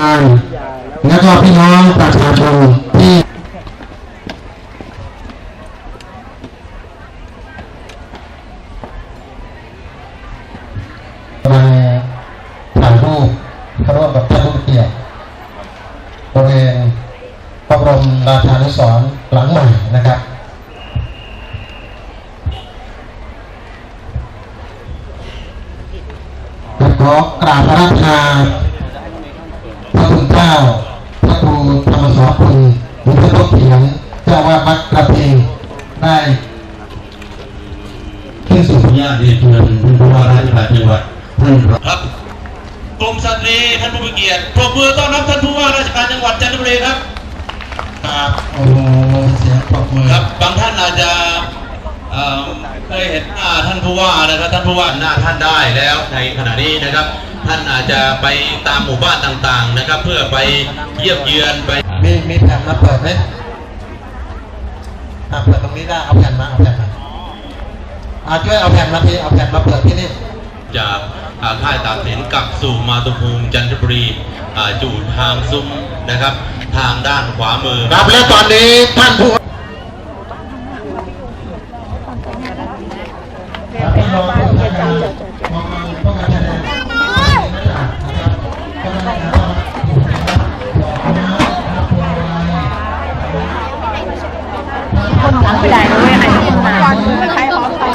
อ่านแล้วก็พี่น้องประชาชน เสียงปรบมือครับบางท่านอาจจะเอ่อเคยเห็นหน้าท่านผู้ว่านะครับท่านผู้ว่าหน้าท่านได้แล้วในขณะนี้นะครับ ท่านอาจจะไปตามหมู่บ้านต่างๆนะครับ เพื่อไปเยี่ยมเยือนไปมีมีแผ่นมาเปิดไหมอะเปิดตรงนี้ได้เอาแผ่นมาเอาแผ่นมาอะช่วยเอาแผ่นมาทีเอาแผ่นมาเปิดที่นี่ จากอ่าค่ายตากสินกลับสู่มาตุภูมิจันทบุรีอ่าอยู่ทางซุ้มนะครับ ทางด้านขวามือ ครับและตอนนี้ท่านผู้ คนหลังไม่ได้เลยให้คนมาใครพร้อมกัน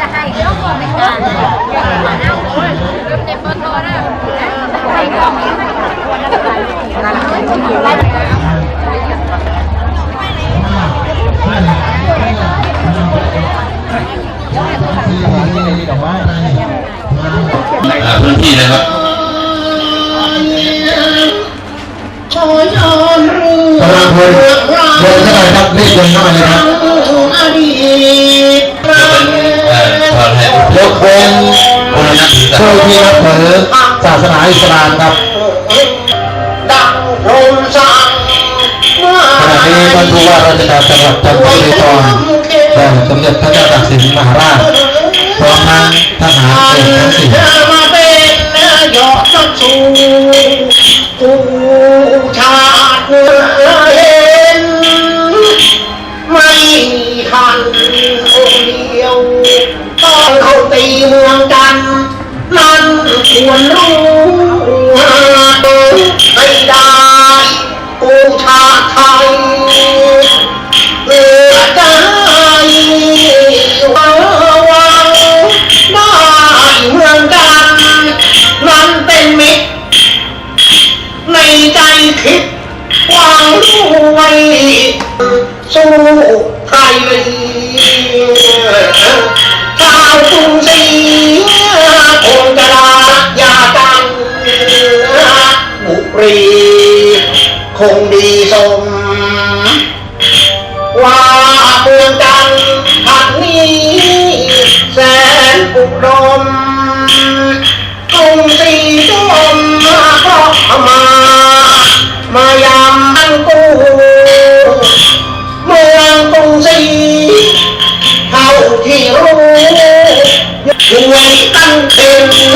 จะให้เยอะกว่าไม่กล้าเอาโอ้ยลืมเต็มเบอร์โทรนะให้กล้องนี้ให้กล้องอ่าพื้นที่นะครับ นเข้าไปเลยครับอ่อขอให้ยกเว้นคนนับถือศาสผู้นาที่นับถือศาสนาอิสลามครับดังลมสั่งเมื่อขณะนี้ท่านผู้ว่าราชการจังหวัดจันทบุรีตอนได้สมเด็จพระเจ้าตากสินมหาราชพร้อมทั้งทหารเอกทั้งสี่ คงดีสม ว่าเมืองจันท์นนี้แสนอุดมกรุงศรีจมเพรามามายามอันกูเมืองกรุงศรีเท่าที่รู้รวยตั้งเป็น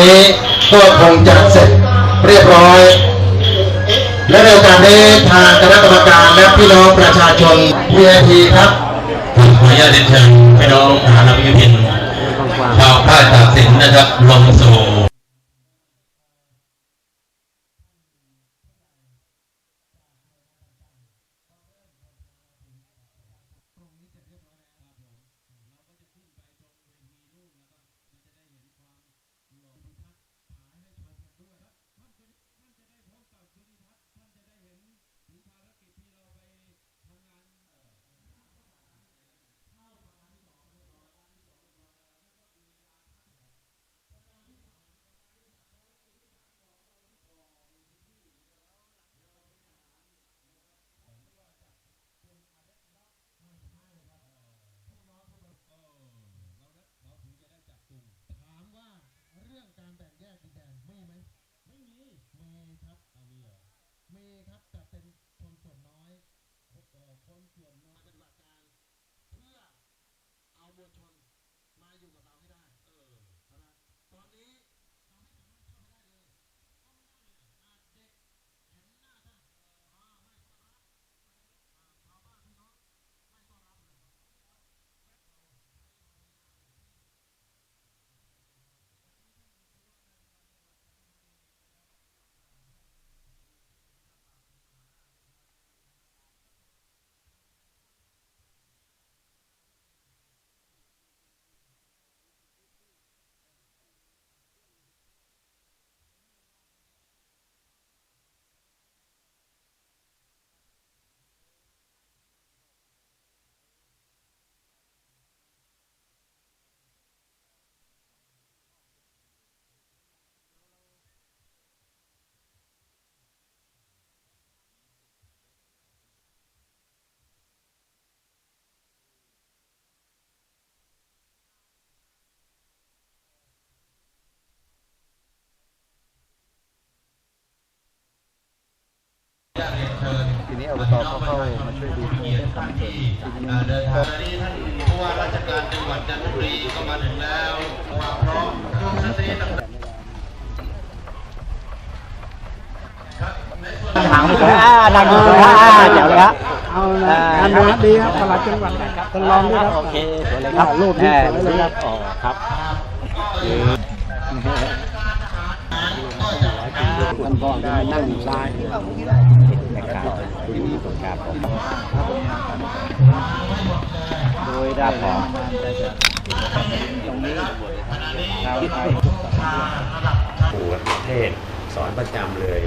นี้ก็คงจะเสร็จเรียบร้อย และในโอกาสนี้ทางคณะกรรมการและพี่น้องประชาชน VIP ครับขออนุญาตเรียนเชิญพี่น้องทหารนักวิทินชาวภาคตากสินนะครับลงสู่ การแบ่งแยกดินแดนมีไหมไม่มีมีครับอามีเหรอมีครับแต่เป็นคนส่วนน้อยคนส่วนน้อยปฏิบัติการ เพื่อเอามวลชนมาอยู่กับเราให้ได้ เออนะตอนนี้เราไม่สามารถเข้าไปได้เลยเข้าไม่ได้เลยอะเด็กเห็นหน้าท่านอ่าไม่ต้อนรับอ่าชาวบ้านพี่น้องไม่ต้อนรับเลย ทีนี้อบต เขาเข้ามาช่วยดูเรื่องการเดินทางนี้ท่านผู้ว่าราชการจังหวัดจันทบุรีก็มาถึงแล้วความพร้อมเครื่องดนตรีต่างๆครับในส่วนถามเลยอ่านั่งอยู่เลยอ่าเจ๋วเลยครับเอาละงานวัดดีครับตลาดจังหวัดครับท่านรองด้วยครับโอเคสวยเลยครับรูปนี้สวยเลยครับอ๋อครับท่านพ่อจะมานั่งอยู่ซ้าย ที่นี่ตรงกลางผมโดยด้านของตรงนี้ชาวไทยปู่เทศสอนประจำเลย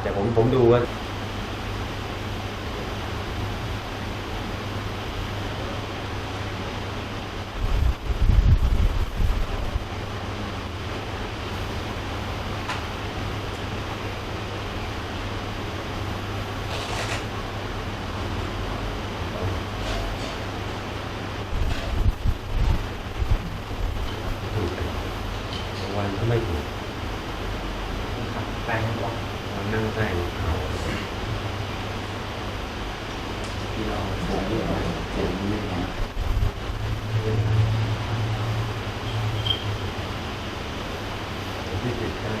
แต่ผมผมดูว่า ถูกบางวันก็ไม่ถูกแป้งหรอกเรานั่งใต้เขาที่เราผมเรียกว่าเห็นไม่เห็นผมที่ติดใกล้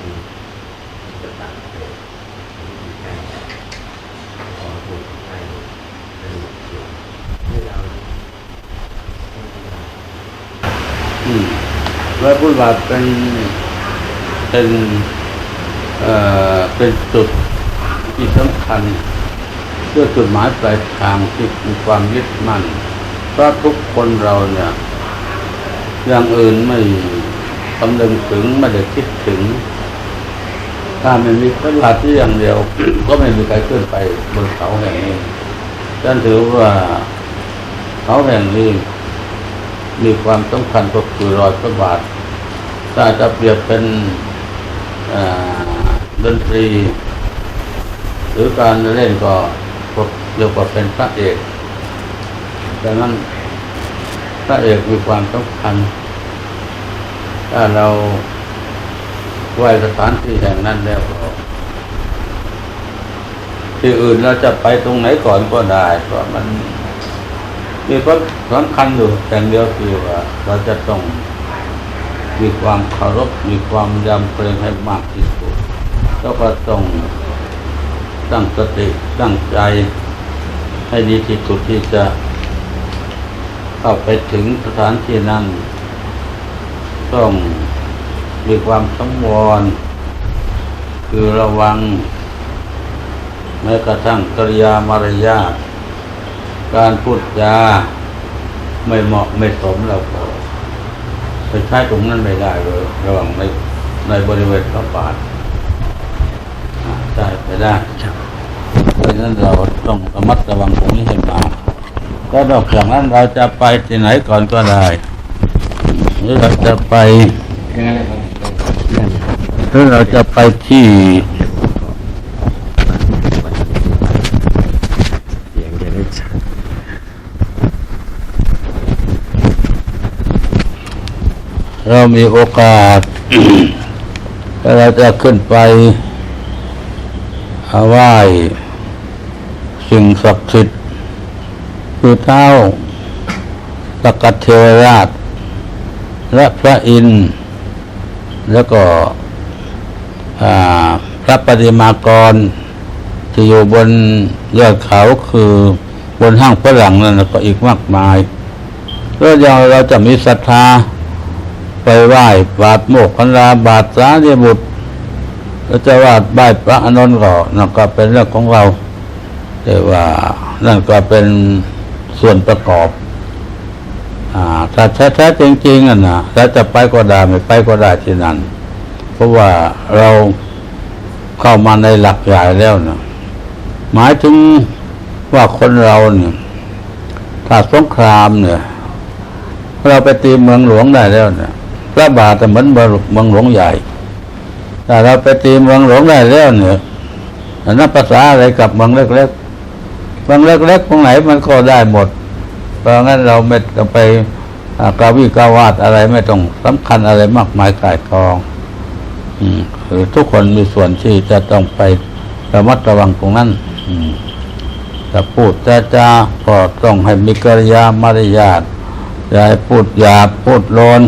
จะต่างเป็นผมที่ติดใกล้ขอถูกใกล้เป็นหมดเดียวให้เราต้องทำงาน อืม และพุทธบาทเป็นเป็นเอ่อเป็นจุดที่สำคัญเพื่อจุดหมายปลายทางที่มีความยึดมั่นเพราะทุกคนเราเนี่ยอย่างอื่นไม่คำนึงถึงไม่ได้คิดถึง ถ้าไม่มีพระบาทที่อย่างเดียว ก็ไม่มีใครขึ้นไปบนเขาแห่งนี้ฉันถือว่าเขาแห่งนี้ มีความสำคัญก็คือรอยพระบาทถ้าจะเปรียบเป็นดนตรี หรือการเล่นก็กเรียกว่าเป็นพระเอกดังนั้นพระเอกมีความสำคัญ ถ้าเราไหวสถานที่แห่งนั้นแล้วก็ที่อื่นเราจะไปตรงไหนก่อนก็ได้เพราะมัน มีความสำคัญอยู่แต่เดียวคือว่าเราจะต้องมีความเคารพมีความยำเกรงให้มากที่สุดแล้วก็ต้องตั้งสติตั้งใจให้ดีที่สุดที่จะเข้าไปถึงสถานที่นั้น ต้องมีความสังวร คือระวังแม้กระทั่งกริยามารยาท การพูดจาไม่เหมาะไม่สมเราก็ไปใช้ตรงนั้นไม่ได้เลยระหว่างในในบริเวณพระบาทอ่าใช่ไปได้เพราะฉะนั้นเราต้องระมัดระวังตรงนี้ให้มากแล้วนอกจากนั้นเราจะไปที่ไหนก่อนก็ได้หรือเราจะไปหรือเราจะไปที่ เสียงจะได้ชัด เรามีโอกาสแล้วเราจะขึ้นไปอาไหว้สิ่งศักดิ์สิทธิ์คือเท้าสกกัดเทวราช และพระอินทร์แล้วก็พระปฏิมากรที่อยู่บนยอดเขาคือบนห้างฝรั่งนั่นก็อีกมากมายแล้วยังเราจะมีศรัทธา ไปไหว้บาทโมกขันลาบาทสารีบุตรแล้วจะว่าไหว้พระอานนท์ก็นั่นก็เป็นเรื่องของเรา แต่ว่านั่นก็เป็นส่วนประกอบอ่าถ้าแท้ๆจริงๆอะนะถ้าจะไปก็ได้ไม่ไปก็ได้ที่นั่นเพราะว่าเราเข้ามาในหลักใหญ่แล้วนะหมายถึงว่าคนเราเนี่ยถ้าสงครามเนี่ยเราไปตีเมืองหลวงได้แล้วเนี่ย พระบาทแต่เหมือนเมืองหลวงใหญ่แต่เราไปตีเมืองหลวงได้แล้วเนี่ยนับภาษาอะไรกับเมืองเล็กๆเมืองเล็กๆตรงไหนมันก็ได้หมด เพราะงั้นเราไม่ต้องไปอ่ากาวิกาวาดอะไรไม่ต้องสำคัญอะไรมากมายกายกองอืมคือทุกคนมีส่วนที่จะต้องไประมัดระวังตรงนั้น อืมจะพูดจะจาก็ต้องให้มีกริยามารยาทอย่าให้พูดหยาบพูดโลน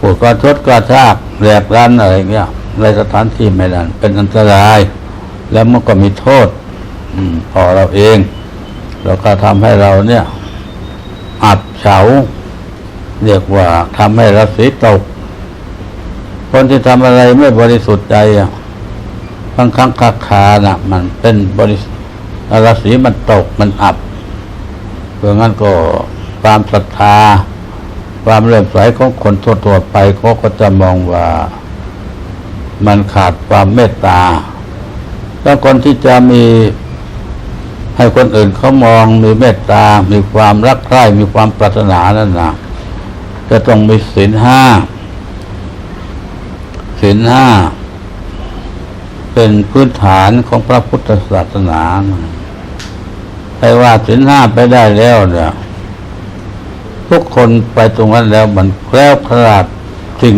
พูดกระทดกระชากแหลกลั่นอะไรเงี้ยในสถานที่ไม่นั้นเป็นอันตราย แล้วมันก็มีโทษอืมพอเราเอง แล้วก็ทำให้เราเนี่ย อับเฉาเรียกว่าทำให้เราสีตก คนที่ทำอะไรไม่บริสุทธิ์ใจอะบางครั้งคาคาน่ะ มันเป็นบริสุทธิ์ราศีมันตกมันอับเพราะงั้นก็ความศรัทธา ความเลื่อมใสของคนทั่วๆไปเขาก็จะมองว่ามันขาดความเมตตา แล้วคนที่จะมีให้คนอื่นเขามองมีเมตตา มีความรักใคร่ มีความปรารถนานั่นนะจะต้องมีศีลห้าศีลห้าเป็นพื้นฐานของพระพุทธศาสนาใครว่าศีลห้าไปได้แล้วเนี่ย ทุกคนไปตรงนั้นแล้วมันแคล้วคลาดสิ่ง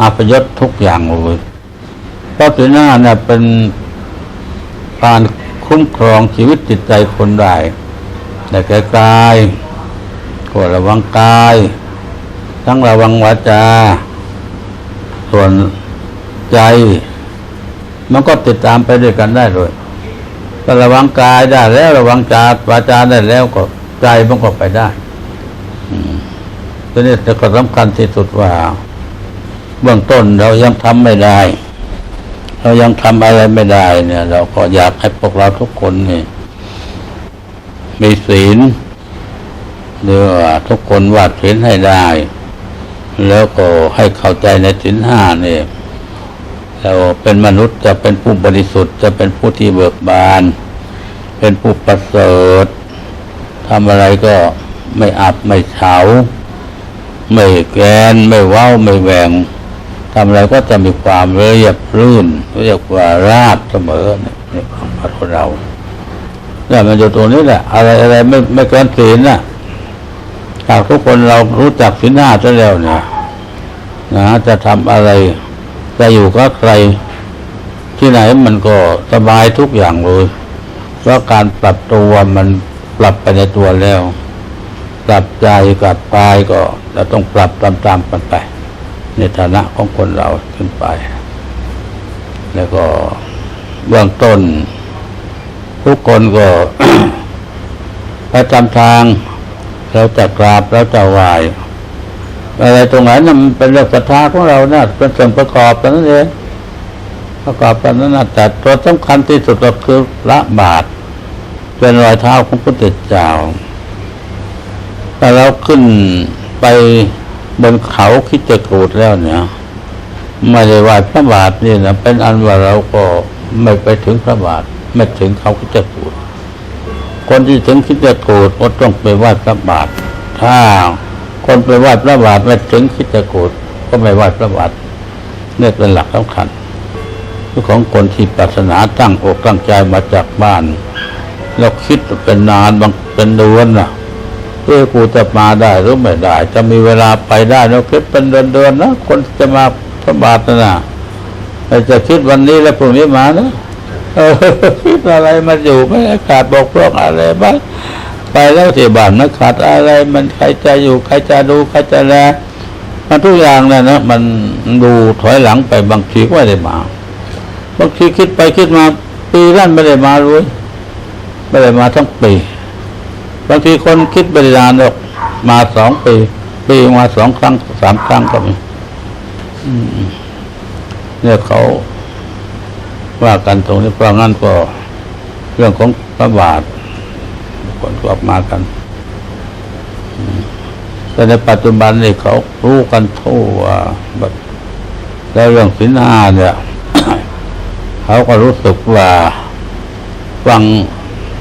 อาพยศทุกอย่างเลยเพราะศีลห้าเนี่ยเป็นการคุ้มครองชีวิตจิตใจคนได้แต่แก่กายก็ระวังกาย ทั้งระวังวาจา ส่วนใจ มันก็ติดตามไปด้วยกันได้เลยก็ระวังกายได้แล้วระวังจาวาจาได้แล้วก็ใจมันก็ไปได้ ตัวนี้แต่ก็สำคัญที่สุดว่า เบื้องต้นเรายังทำไม่ได้ เรายังทำอะไรไม่ได้ เนี่ย เราก็อยากให้พวกเราทุกคนนี่มีศีลหรือว่าทุกคนวาดศีลให้ได้ แล้วก็ให้เข้าใจในศีลห้าเนี่ยเราเป็นมนุษย์จะเป็นผู้บริสุทธิ์ จะเป็นผู้ที่เบิกบาน เป็นผู้ประเสริฐทำอะไรก็ไม่อับไม่เฉา ไม่แกนไม่เว้าไม่แหวงทำอะไรก็จะมีความเรียบรื่นเรียกว่าราบเสมอเนี่ยในความพัฒของเราเนี่ยมันอยู่ตรงนี้แหละ อะไรอะไรไม่ไม่เกินศีลน่ะหากทุกคนเรารู้จักศีลห้าซะแล้วเนี่ยนะจะทำอะไร จะอยู่กับใคร ที่ไหนมันก็สบายทุกอย่างเลยเพราะการปรับตัวมันปรับไปในตัวแล้ว ปรับใจกับกายก็ เราต้องปรับตามๆกันไป ในฐานะของคนเราขึ้นไป แล้วก็เบื้องต้น ทุกคนก็ไปตามทาง เราจะกราบเราจะไหวอะไรตรงไหนนั่มันเป็นเรื่องศรัทธาของเรานะเป็นส่วนประกอบกันนั่นเองประกอบกันนั่นนะแต่ตัวสำคัญที่สุดก็คือละบาทเป็นรอยเท้าของพระพุทธเจ้าแต่เราขึ้น ไปบนเขาคิดจะกูดแล้วเนี่ย ไม่ได้ไหว้พระบาทนี่นะเป็นอันว่าเราก็ไม่ไปถึงพระบาท ไม่ถึงเขาคิดจะกูดคนที่ถึงคิดจะกูดก็ต้องไปไหว้พระบาท ถ้าคนไปไหว้พระบาทไม่ถึงคิดจะกูดก็ไม่ไหว้พระบาทเนี่ยเป็นหลักสำคัญของคนที่ปรารถนาตั้งอกตั้งใจมาจากบ้าน แล้วคิดเป็นนานบางเป็นเดือนน่ะ เอ้กูจะมาได้หรือไม่ได้ จะมีเวลาไปได้แล้วคิดเป็นเดือนๆนะคนจะมาพระบาทนะจะคิดวันนี้แล้วพรุ่งนี้มานะเออคิดอะไรมาอยู่ไม่ได้ขาดบกพร่องอะไรบ้างไปแล้วที่บ้านมันขาดอะไร มันใครจะอยู่ใครจะดูใครจะแลมันทุกอย่างนะนะมันดูถอยหลังไปบางทีก็ไม่ได้มาบางทีคิดไปคิดมาปีนั้นไม่ได้มาเลยไม่ได้มาทั้งปี บางทีคนคิดไปนานหรอกมาสองปี ปีมาสองครั้งสามครั้งก็มีเนี่ยเขาว่ากันตรงนี้เพราะงั้นก็เรื่องของพระบาทคนก็ออกมากันแต่ในปัจจุบันนี่เขารู้กันทั่วแบบแล้วเรื่องสินห้าเนี่ย เขาก็รู้สึกว่าฟัง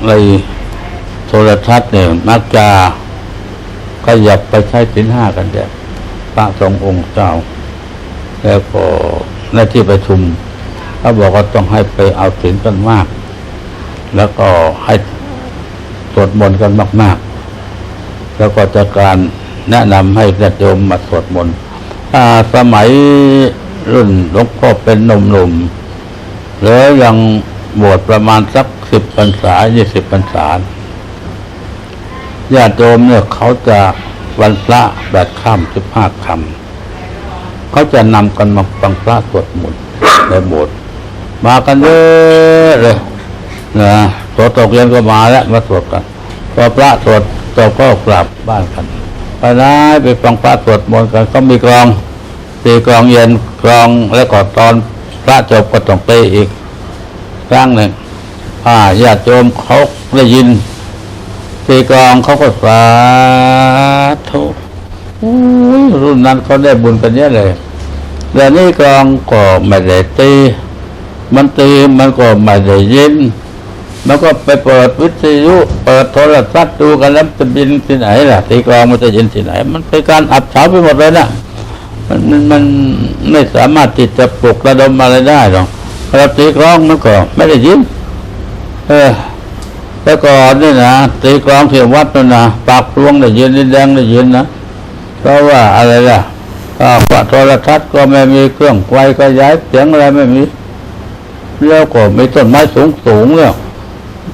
ใน ทรทัศน์เนี่ยมักจะขยับไปใช้สินห้ากันแบบพระสององค์เจ้า แล้วก็ในที่ประชุมเขาบอกว่าต้องให้ไปเอาสินกันมาก แล้วก็ให้สวดมนต์กันมาก ๆ แล้วก็จะการแนะนำให้ญาติโยมมาสวดมนต์สมัยรุ่นหลวงพ่อเป็นหนุ่มๆหรือยังบวชประมาณสักสิบพรรษายี่สิบพรรษา ญาติโยมเนี่ยเขาจะวันพระแบบข้ามสิบห้าคำเขาจะนำกันมาฟังพระสวดมนต์ในโบสถ์มากันเยอะเลยนะตัวตกเย็นก็มาแล้วมาสวดกันพอพระสวดจบก็กลับบ้านกันไปได้ไปฟังพระสวดมนต์กันก็มีกลองตีกลองเย็นกลองแล้วก็ตอนพระจบก็ต้องเตะอีกครั้งหนึ่งอ่าญาติโยมเขาได้ยิน ตีกลองเขาก็สาธุอุ้ยรุ่นนั้นเขาได้บุญกันเยอะเลยเดี๋ยวนี้กลองก็ไม่ได้ตี มันตีมันก็ไม่ได้ยิน มันก็ไปเปิดวิทยุ เปิดโทรทัศน์ดูกันแล้วจะบินที่ไหนล่ะ ตีกลองมันจะยินที่ไหน มันเป็นการอับเฉาไปหมดเลยนะมันมันมันไม่สามารถที่จะปลุกระดมอะไรได้หรอกเราตีกลองมันก็ไม่ได้ยิน เออ แต่ก่อนนี่นะตีกลองเที่วัดนั่นนะปากพลวงได้ยินดินแดงได้ยินนะเพราะว่าอะไรล่ะอ่าโทรทัศน์ก็ไม่มีเครื่องไฟก็ย้ายเสียงอะไรไม่มี แล้วก็มีต้นไม้สูงสูงๆเนี่ย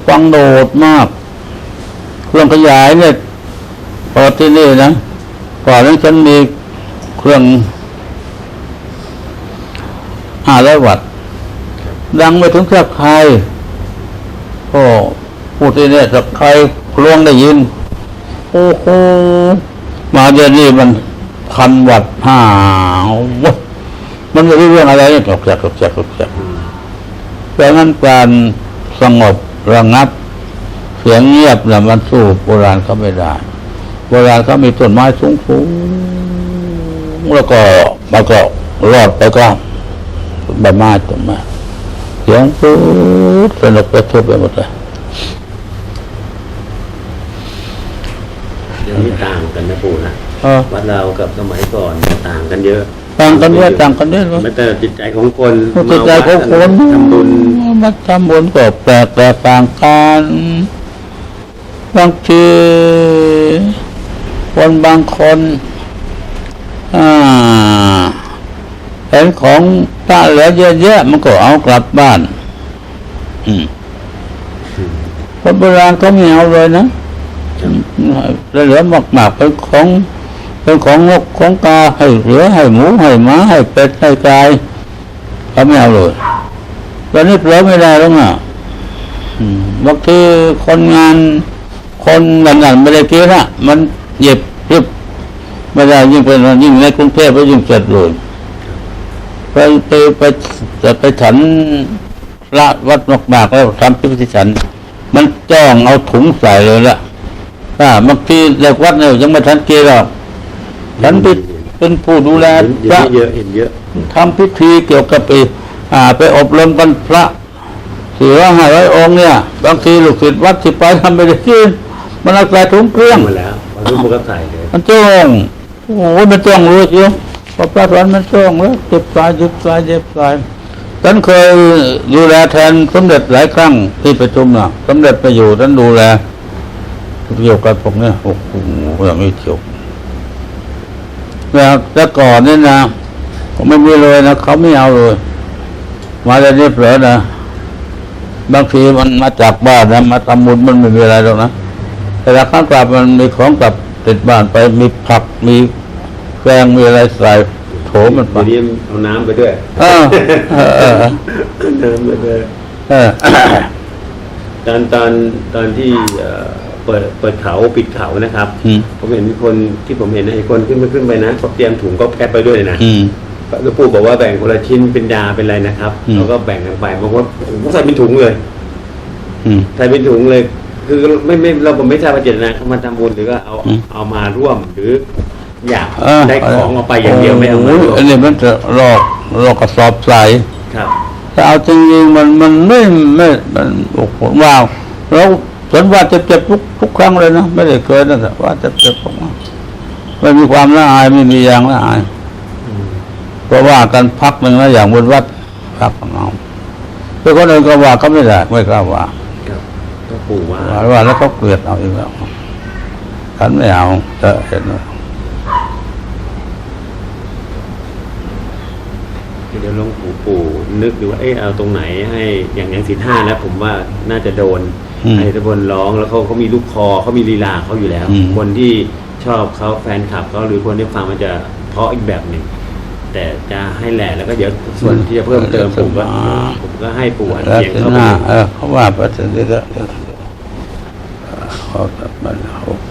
ฟังโดดมาก เครื่องขยายเนี่ยพอที่นี่นะก่อนนั้นฉันมีเครื่องห้าร้อยวัตต์ดังไปถึงแค่ใครก็ พูดที่เนี่ยสักใครลวงได้ยิน โอ้โหมาเดี๋ยวนี้มันพันวัตต์ห้าวมันไม่รู้เรื่องอะไรเนี่ยตกแจตกแจตกแจกแต่งั้นการสงบระงับ เสียงเงียบนี่ยมันสู้โบราณเขาไม่ได้ โบราณเขามีต้นไม้สูงสูงๆแล้วก็มันก็รอดไปก็ใบไม้ต้นไม้เสียงปุ๊บสนุกไปทั่วไปหมดเลย เดี๋ยวนี้ ต่างกันนะปู่นะเออวัดเรากับสมัยก่อนต่างกันเยอะต่างกันด้วยต่างกันด้วยวะไม่แต่จิตใจของคนจิตใจของคนทำบุญมาทำบุญก็แปลกแตกต่างกันบางทีคนบางคนอ่าเห็นของพระเหลือเยอะๆมันก็เอากลับบ้านอืมคนโบราณเขาไม่เอาเลยนะ เหลือมากๆเป็นของเป็นของนกของกาให้เหลือให้หมูให้หมาให้เป็ดให้ไก่เขาไม่เอาเลยตอนนี้เปลือไม่ได้แล้วอะบางทีคนงานคนแบบนั้นไม่ได้กินอะมันเย็บรึบไม่ได้ยิ่งเป็นยิ่งในกรุงเทพก็ยิ่งเสร็จเลยไปไปไปจะไปฉันพระวัดมากๆแล้วทำพิธีฉัน มันจ้องเอาถุงใส่เลยละ ถ้าบางทีเด็กวัดเนี่ยยังไม่ทันเกหรอกฉันเป็นเป็นผู้ดูแลเห็นพระเยอะเห็นเยอะทำพิธีเกี่ยวกับไปอ่า ไปอบรมกันพระสี่ร้อยห้าร้อยองค์เนี่ย บางทีลูกศิษย์วัดที่ไปทำไม่ได้กินมันเอาใส่ถุงเครื่องมาแล้ววันรุ่มันก็ใส่เลยมันจ้องโอ้โหมันจ้องรู้อยู่พอพระสอนมันจ้องแล้วเจ็บสายเจ็บสายเจ็บสายฉันเคยดูแลแทนสมเด็จหลายครั้งที่ประชุมน่ะสมเด็จไปอยู่ท่านดูแล เกี่ยวกับพวกเนี้ยโอ้โหอย่างนี้เกี่ยวแล้วแต่ก่อนนี่นะผมไม่มีเลยนะเขาไม่เอาเลย มาเดี๋ยวนี้เผลอนะบางทีมันมาจากบ้านนะมาทำบุญมันไม่มีอะไรหรอกนะแต่ละครั้งกลับมันมีของกลับติดบ้านไปมีผักมีแกงมีอะไรใส่โถมันไปเดี๋ยวนี้เอาน้ำไปด้วยเออเออเออน้ำไปด้วยเออตอนตอนตอนที่ เอ่อเปิดเปิดเขาปิดเขานะครับ อืม ผมเห็นมีคนที่ผมเห็นนะไอ้คนขึ้นไปขึ้นไปนะเขาเตรียมถุงก็แก๊ปไปด้วยนะอืมหลวงปู่บอกว่าแบ่งคนละชิ้นเป็นยาเป็นอะไรนะครับอืม แล้วก็แบ่งกันไปบอกว่าผมใส่เป็นถุงเลยอืม ใส่เป็นถุงเลย คือไม่ไม่เราผมไม่ทราบว่าเจตนาเขามาทำบุญหรือก็เอาอืม เอามาร่วมหรืออยากเออได้ของเอาไปอย่างเดียวไม่เอามาโยร่วมอันนี้มันจะหลอกหลอกกระสอบใส ครับถ้าเอาจริงๆมันมันไม่ไม่มันโอ้โหว้าวแล้ว สนว่าเจ็บๆทุกทุกครั้งเลยนะไม่ได้เคยนะแต่ว่าเจ็บๆทุกครั้งไม่มีความละอายไม่มีอย่างละอายอืมเพราะว่ากันพักหนึ่งนะอย่างบนวัดพักของเราแต่คนอื่นก็ว่าก็ไม่ได้ไม่กล้าว่าครับก็ปู่ว่าว่าว่าแล้วก็เกลียดเอาอีกแล้วฉันไม่เอาจะเห็นว่าเดี๋ยวหลวงปู่ปู่นึกดูว่าเอ๊ะเอาตรงไหนให้อย่างอย่างสินห้านะผมว่าน่าจะโดนอืม ไอ้ตะบนร้องแล้วเขาเขามีลูกคอเขามีลีลาเขาอยู่แล้ว อืม คนที่ชอบเขาแฟนคลับเขาหรือคนที่ฟังมันจะเพราะอีกแบบหนึ่งแต่จะให้แหล่แล้วก็เดี๋ยวส่วนที่จะเพิ่มเติมผมก็ผมก็ให้ปู่อันแล้วเสียงถึงเข้าหไปน้าเออเขาว่าไปถึงเดี๋ยวเดี๋ยวเดี๋ยวเขาจะมันโอ้โห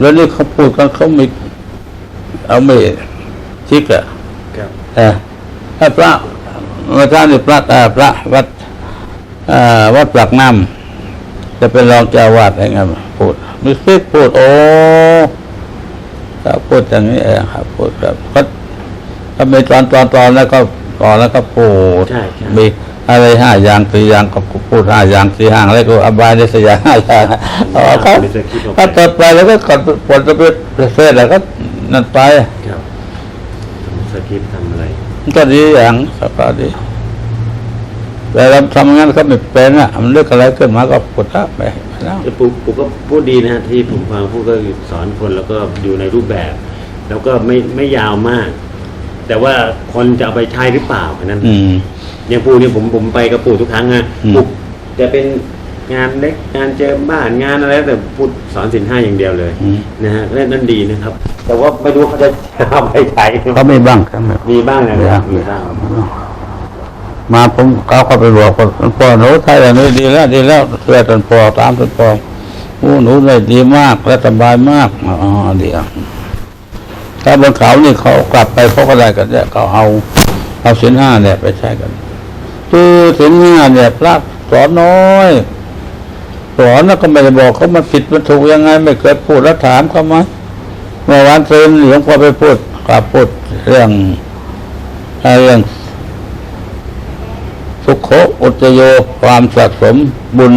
แล้วนี่เขาพูดกันเขามีเอาไม่ชิกอะครับ เออถ้าพระเมื่อเช้านี่พระเอ่อพระวัดเอ่อวัดปลักน้ำ จะเป็นรองเจ้าวาดอะไรเงี้ยพูดมีซิกพูดโอ้ถ้าพูดอย่างนี้เองครับพูดแบบก็ก็มีตอนตอนตอนแล้วก็ตอนแล้วก็พูดใช่ใช่มีอะไรห้าอย่างสี่อย่างก็พูดห้าอย่างสี่อย่างแล้วก็อบายในสี่อย่างห้าอย่างอ๋อเขาเป็นสคริปต์ออกไปถ้าเปิดไปแล้วก็กดปดจะเป็นเสร็จแล้วก็นั่นไปครับทำสคริปต์ทำอะไรมันก็ดีอย่างสักก็ดี แต่เราทำงานก็ไม่เป็นอะมันเลือกอะไรขึ้นมาก็กดละไปแล้วแต่ปู่ปู่ก็พูดดีนะฮะที่ผมฟังพูดก็สอนคนแล้วก็อยู่ในรูปแบบ แล้วก็ไม่ไม่ยาวมาก แต่ว่าคนจะเอาไปใช้หรือเปล่าอันนั้นอืม อย่างปู่เนี่ยผมผมไปกับปู่ทุกครั้งนะอืม ปู่จะเป็นงานเล็กงานเจอบ้านงานอะไรแต่พูดสอนสินห้าอย่างเดียวเลยอืมนะฮะนั่นนั่นดีนะครับ แต่ว่าไม่รู้เขาจะเอาไปใช้เขาไม่บ้างครับไม่มีบ้างนะไม่คบ้ารังบมีบ้าง มาผมเขาเข้าไปบอกว่าพ่อหนูไทยอย่างนี้ดีแล้วดีแล้วเชื่อจนพอตามจนพอโอ้หนูได้ดีมากและสบายมากอ๋อดีอะถ้าบนเขานี่เขากลับไปเขาก็ได้กันเนี่ยเขาเอาเอาสินห้าเนี่ยไปใช้กันคือสินห้าเนี่ยพระสอนน้อยสอนแล้วก็ไม่ได้บอกเขามาผิดมันถูกยังไง ไม่เคยพูดแล้วถามเขาไหมเมื่อวานเซนหลวงพ่อไปพูดกลับพูดเรื่องเรื่อง สุขโขอุจโยความสะสมบุญ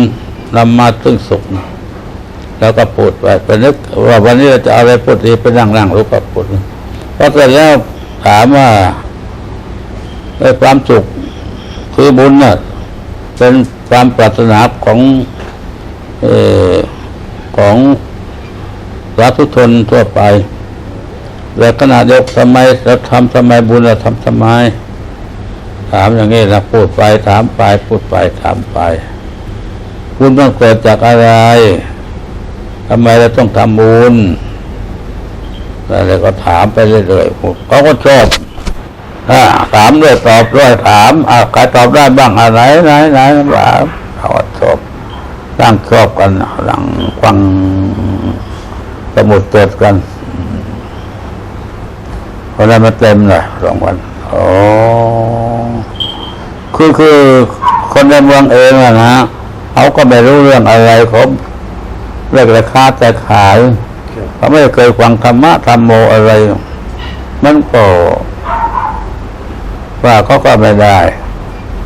นำมาซึ่งสุข แล้วก็พูดไปไปนึกว่าวันนี้เราจะอะไรพูดดีไปนั่งนั่งรู้ก็พูดพอเสร็จแล้วถามว่าไอ้ความสุขคือบุญน่ะเป็นความปรารถนาของเออของสาธุชนทั่วไปแต่ขณะเดียวกันทำไมเราทำทำไมบุญเราทำทำไม ถามอย่างนี้นะพูดไปถามไปพูดไปถามไป คุณต้องเกิดจากอะไรทำไมเราต้องทำบุญอะไรก็ถามไปเรื่อยๆเขาก็ชอบอ่าถามด้วยตอบด้วยถามอ่าใครตอบได้บ้างอะไรไหนไหนบ้างเขาชอบร่างชอบกันร่างฟังสมุดตรวจกันเพราะนั้นมันเต็มเลยสองวันโอ้ คือคือคนในเมืองเองอะนะเขาก็ไม่รู้เรื่องอะไรเขาเรียกราคาแต่ขายเขาไม่เคยฟังธรรมะธรรมโมอะไร มันก็ว่าเขาก็ไม่ได้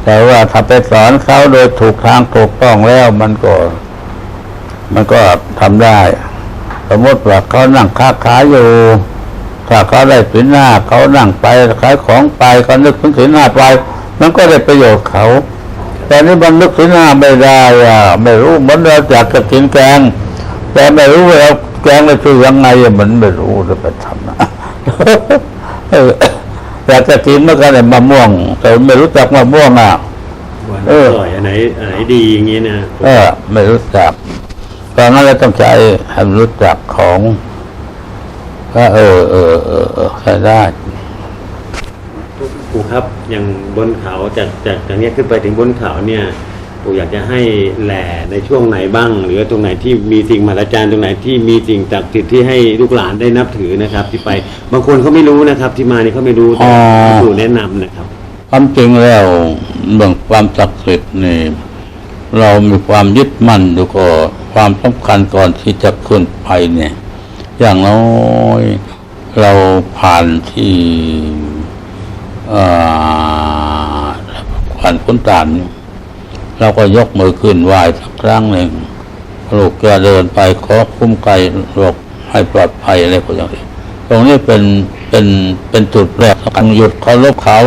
แต่ว่าถ้าไปสอนเขาโดยถูกทางถูกต้องแล้วมันก็ มันก็ทำได้ สมมติว่าเขานั่งค้าขายอยู่ถ้าเขาได้สินหน้าเขานั่งไปขายของไปเขานึกถึงสินหน้าไป มันก็ได้ประโยชน์เขา แต่นี่มันนึกสินหน้าไม่ได้อะไม่รู้เหมือนเราอยากจะกินแกง แต่ไม่รู้ว่าแกงไปซื้อยังไงอะมันไม่รู้จะไปทำนะเอออยากจะกินเมื่อกันเนี่ยมะม่วง แต่ไม่รู้จักมะม่วงอะหวานเอออร่อยอันไหนอันไหนดีอย่างงี้นะเออไม่รู้จักเพราะงั้นเราต้องใช้ให้มันรู้จักของก็เออเออเออเออใช้ได้ ปู่ครับอย่างบนเขาจากจากจากเนี้ยขึ้นไปถึงบนเขาเนี่ยปู่อยากจะให้แหล่ในช่วงไหนบ้าง หรือตรงไหนที่มีสิ่งมหัศจรรย์ตรงไหนที่มีสิ่งศักดิ์สิทธิ์ที่ให้ลูกหลานได้นับถือนะครับ ที่ไปบางคนเขาไม่รู้นะครับ ที่มานี่เขาไม่รู้แต่อ๋อปู่แนะนำนะครับ ความจริงแล้วเรื่องความศักดิ์สิทธิ์นี่เรามีความยึดมั่นดูก็ความสำคัญก่อนที่จะขึ้นไปเนี่ย อย่างน้อยเราผ่านที่ เอ่านพ้นต่านเราก็ยกมือขึ้นไหว้สักครั้งหนึ่งลูกจะเดินไปขอคุ้มไกลหลบให้ปลอดภัยอะไรพวกอย่างนี้ตรงนี้เป็นเป็นเป็นจุดแรกสำคัญหยุดเคารพเขา